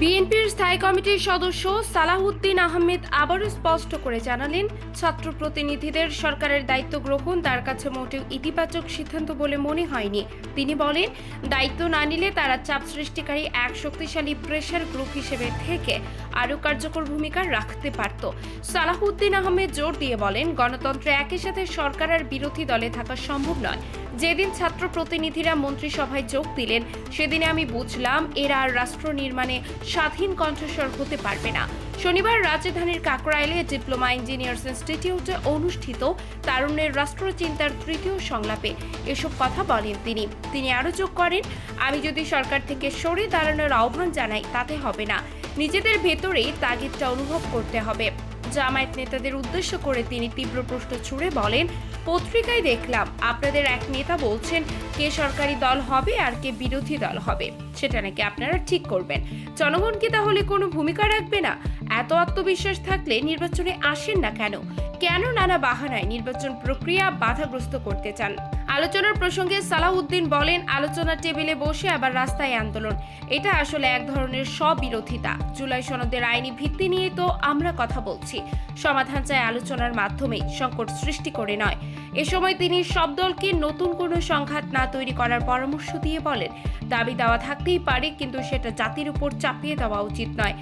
বিএনপির স্থায়ী কমিটির সদস্য সালাহুদ্দিন আহমেদ আবারও স্পষ্ট করে জানালেন, ছাত্র প্রতিনিধিদের সরকারের দায়িত্ব গ্রহণ তার কাছে মোটেও ইতিবাচক সিদ্ধান্ত বলে মনে হয়নি। তিনি বলেন, দায়িত্ব না নিলে তারা চাপ সৃষ্টিকারী এক শক্তিশালী প্রেশার গ্রুপ হিসেবে থেকে আরও কার্যকর ভূমিকা রাখতে পারত। সালাহুদ্দিন আহমেদ জোর দিয়ে বলেন, গণতন্ত্রে একই সাথে সরকার আর বিরোধী দলে থাকা সম্ভব নয়। যেদিন ছাত্র প্রতিনিধিরা মন্ত্রিসভায় যোগ দিলেন, সেদিনে আমি বুঝলাম, এরা আর রাষ্ট্র নির্মাণে স্বাধীন কণ্ঠস্বর হতে পারবে না। শনিবার রাজধানীর কাকরাইলে ডিপ্লোমা ইঞ্জিনিয়ার্স ইনস্টিটিউটে অনুষ্ঠিত তারুণ্যের রাষ্ট্রচিন্তার তৃতীয় সংলাপে এসব কথা বলেন তিনি। তিনি আরও যোগ করেন, আমি যদি সরকার থেকে সরে দাঁড়ানোর আহ্বান জানাই, তাতে হবে না। নিজেদের ভেতরেই তাগিদটা অনুভব করতে হবে। জামায়াত নেতাদের উদ্দেশ্য করে তিনি তীব্র প্রশ্ন ছুড়ে বলেন, পত্রিকায় দেখলাম, আপনাদের এক নেতা বলছেন, কে সরকারি দল হবে আর কে বিরোধী দল হবে। সেটা নাকি আপনারা ঠিক করবেন। জনগণ কি তাহলে কোনো ভূমিকা রাখবে না? এত আত্মবিশ্বাস থাকলে নির্বাচনে আসেন না কেন? কেন নানা বাহানায় নির্বাচন প্রক্রিয়া বাধাগ্রস্ত করতে চান? আলোচনার প্রসঙ্গে সালাউদ্দিন বলেন, আলোচনার টেবিলে বসে আবার রাস্তায় আন্দোলন। এটা আসলে এক ধরনের স্ববিরোধিতা। জুলাই সনদের আইনি ভিত্তি নিয়ে তো আমরা কথা বলছি। সমাধান চাই আলোচনার মাধ্যমে, সংকট সৃষ্টি করে নয়। এ সময় তিনি সব দলকে নতুন কোনো সংঘাত না তৈরি করার পরামর্শ দিয়ে বলেন, দাবি দেওয়া থাকতেই পারে, কিন্তু সেটা জাতির উপর চাপিয়ে দেওয়া উচিত নয়।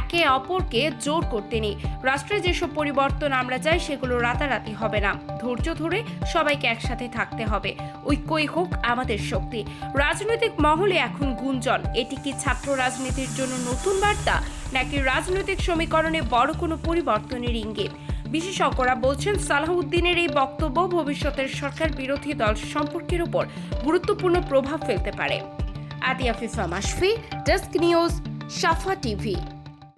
একে অপরকে জোর করতে নেই। রাষ্ট্রে যেসব পরিবর্তন আমরা চাই, সেগুলো রাতারাতি হবে না। ধৈর্য ধরে সবাইকে একসাথে থাকতে হবে। ঐক্যই হোক আমাদের শক্তি। রাজনৈতিক মহলে এখন গুঞ্জন। এটি কি ছাত্র রাজনীতির জন্য নতুন বার্তা, নাকি রাজনৈতিক সমীকরণে বড় কোনো পরিবর্তনের ইঙ্গিত? বিশেষজ্ঞরা বলছেন, সালাহউদ্দিনের এই বক্তব্য ভবিষ্যতের সরকার বিরোধী দল সম্পর্কের উপর গুরুত্বপূর্ণ প্রভাব ফেলতে পারে। আতিয়া ফিফা মাসফি ডেস্ক নিউজ, সাফা টিভি।